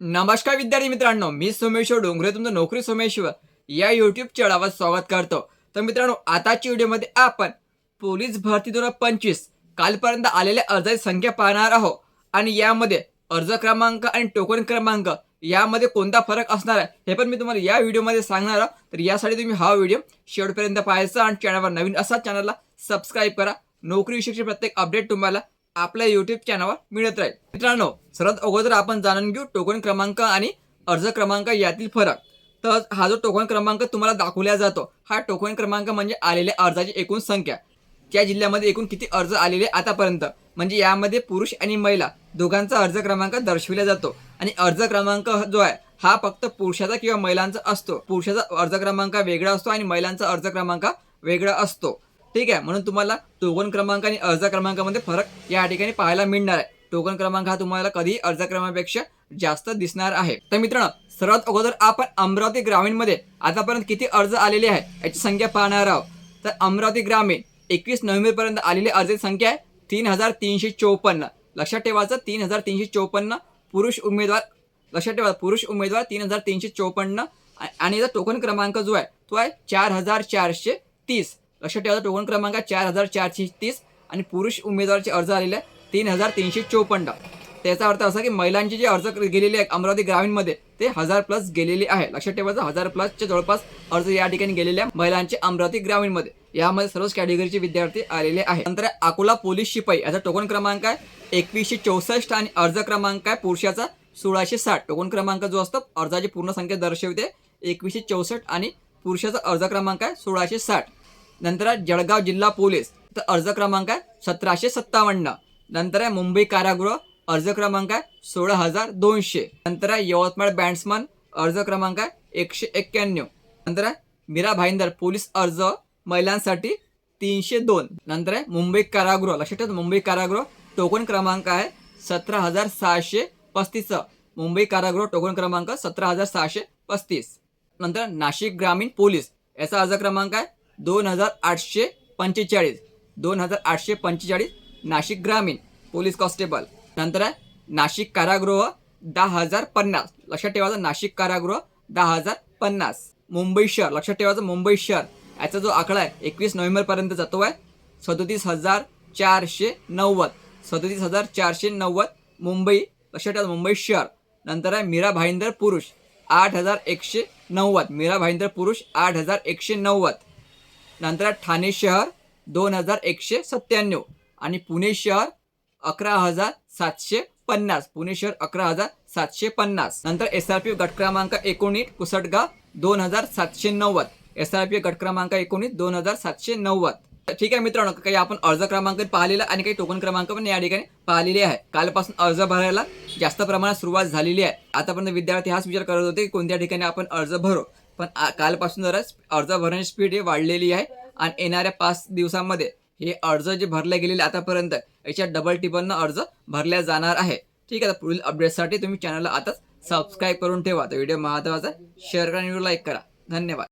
नमस्कार विद्यार्थी मित्रांनो मी सोमेश्वर डोंगरे तुमचं नोकरी सोमेश्वर या युट्यूब चॅनलावर स्वागत करतो. तर मित्रांनो आताच्या व्हिडिओमध्ये आपण पोलीस भरती दोन हजार पंचवीस कालपर्यंत आलेल्या अर्जाची संख्या पाहणार आहोत. आणि यामध्ये अर्ज क्रमांक आणि टोकन क्रमांक यामध्ये कोणता फरक असणार आहे हे पण मी तुम्हाला या व्हिडिओमध्ये सांगणार आहोत. तर यासाठी तुम्ही हा व्हिडिओ शेवटपर्यंत पाहायचा आणि चॅनलवर नवीन असा चॅनलला सबस्क्राईब करा. नोकरी विषयीचे प्रत्येक अपडेट तुम्हाला आपल्या युट्यूब चॅनलवर मिळत राहील. मित्रांनो सर्वात अगोदर आपण जाणून घेऊ टोकन क्रमांक आणि अर्ज क्रमांक यातील फरक. तर हा जो टोकन क्रमांक तुम्हाला दाखवला जातो हा टोकन क्रमांक म्हणजे आलेल्या अर्जाची एकूण संख्या. त्या जिल्ह्यामध्ये एकूण किती अर्ज आलेले आतापर्यंत? म्हणजे यामध्ये पुरुष आणि महिला दोघांचा अर्ज क्रमांक दर्शविला जातो. आणि अर्ज क्रमांक जो आहे हा फक्त पुरुषाचा किंवा महिलांचा असतो. पुरुषाचा अर्ज क्रमांक वेगळा असतो आणि महिलांचा अर्ज क्रमांक वेगळा असतो. ठीक आहे? म्हणून तुम्हाला टोकन क्रमांक आणि अर्ज क्रमांकामध्ये फरक या ठिकाणी पाहायला मिळणार आहे. टोकन क्रमांक हा तुम्हाला कधी अर्ज क्रमांकापेक्षा जास्त दिसणार आहे. तर मित्रांनो सर्वात अगोदर आपण अमरावती ग्रामीणमध्ये आतापर्यंत किती अर्ज आलेले आहे याची संख्या पाहणार आहोत. तर अमरावती ग्रामीण एकवीस नोव्हेंबरपर्यंत आलेली अर्जाची संख्या आहे तीन हजार तीनशे चौपन्न. लक्षात ठेवायचं तीन हजार तीनशे चौपन्न पुरुष उमेदवार लक्षात ठेवा पुरुष उमेदवार तीन हजार तीनशे चौपन्न आणि याचा टोकन क्रमांक जो आहे तो आहे चार हजार चारशे तीस. लक्षात ठेवायचा टोकन क्रमांक चार हजार चारशे तीस आणि पुरुष उमेदवाराचे अर्ज आलेले आहे तीन हजार तीनशे चोपन्न. त्याचा अर्थ असा की महिलांचे जे अर्ज गेलेले आहेत अमरावती ग्रामीणमध्ये ते हजार प्लस गेलेले आहे. लक्षात ठेवायचं हजार प्लसच्या जवळपास अर्ज या ठिकाणी गेलेले आहे महिलांचे अमरावती ग्रामीणमध्ये यामध्ये सर्वच कॅटेगरीचे विद्यार्थी आलेले आहेत. नंतर अकोला पोलीस शिपाई याचा टोकन क्रमांक आहे एकवीसशे चौसष्ट आणि अर्ज क्रमांक आहे पुरुषाचा सोळाशे साठ. टोकन क्रमांक जो असतो अर्जाची पूर्ण संख्या दर्शवते एकवीसशे चौसष्ट आणि पुरुषाचा अर्ज क्रमांक आहे सोळाशे साठ. नंतर आहे जळगाव जिल्हा पोलीस. तर अर्ज क्रमांक आहे सतराशे सत्तावन्न. नंतर आहे मुंबई कारागृह अर्ज क्रमांक आहे सोळा हजार दोनशे. नंतर आहे यवतमाळ बँड्समन अर्ज क्रमांक आहे एकशे एक्क्याण्णव. नंतर आहे मीरा भाईंदर पोलीस अर्ज महिलांसाठी तीनशे दोन. नंतर आहे मुंबई कारागृह लक्षात ठेवा मुंबई कारागृह टोकन क्रमांक आहे सतरा हजार सहाशे पस्तीस. मुंबई कारागृह टोकन क्रमांक सतरा हजार सहाशे पस्तीस. नंतर नाशिक ग्रामीण पोलीस याचा अर्ज क्रमांक आहे दोन हजार आठशे पंचेचाळीस. दोन हजार आठशे पंचेचाळीस नाशिक ग्रामीण पोलीस कॉन्स्टेबल. नंतर आहे नाशिक कारागृह दहा हजार पन्नास. लक्षात ठेवायचं नाशिक कारागृह दहा हजार पन्नास. मुंबई शहर लक्षात ठेवायचं मुंबई शहर याचा जो आकडा आहे एकवीस नोव्हेंबरपर्यंत जातो आहे. सदोतीस हजार चारशे नव्वद. सदोतीस हजार चारशे नव्वद मुंबई लक्षात ठेवा मुंबई शहर. नंतर आहे मीरा भाईंदर पुरुष आठ हजार एकशे नव्वद. मीरा भाईंदर पुरुष आठ हजार एकशे नव्वद. नंतर ठाणे शहर दोन हजार एकशे सत्त्याण्णव आणि पुणे शहर अकरा हजार सातशे पन्नास. पुणे शहर अकरा हजार सातशे पन्नास. नंतर एस आर पी गट क्रमांक एकोणीस कुसटगाव दोन हजार सातशे नव्वद. एस आर पी गट क्रमांक एकोणीस दोन हजार सातशे नव्वद. तर ठीक आहे मित्रांनो काही आपण अर्ज क्रमांक पाहिलेला आणि काही टोकन क्रमांक पण या ठिकाणी पाहिलेले आहे. कालपासून अर्ज भरायला जास्त प्रमाणात सुरुवात झालेली आहे. आतापर्यंत विद्यार्थी हाच विचार करत होते की कोणत्या ठिकाणी आपण अर्ज भरू. पण आ- कालपासून जरा अर्ज भरण्याची स्पीड ही वाढलेली आहे. आणि येणाऱ्या पाच दिवसामध्ये हे अर्ज जे भरले गेलेले आतापर्यंत याच्या डबल टिबलनं अर्ज भरल्या जाणार आहे. ठीक आहे पुढील अपडेटसाठी तुम्ही चॅनलला आताच सबस्क्राईब करून ठेवा. तर व्हिडिओ महत्त्वाचा शेअर करा आणि लाईक करा. धन्यवाद.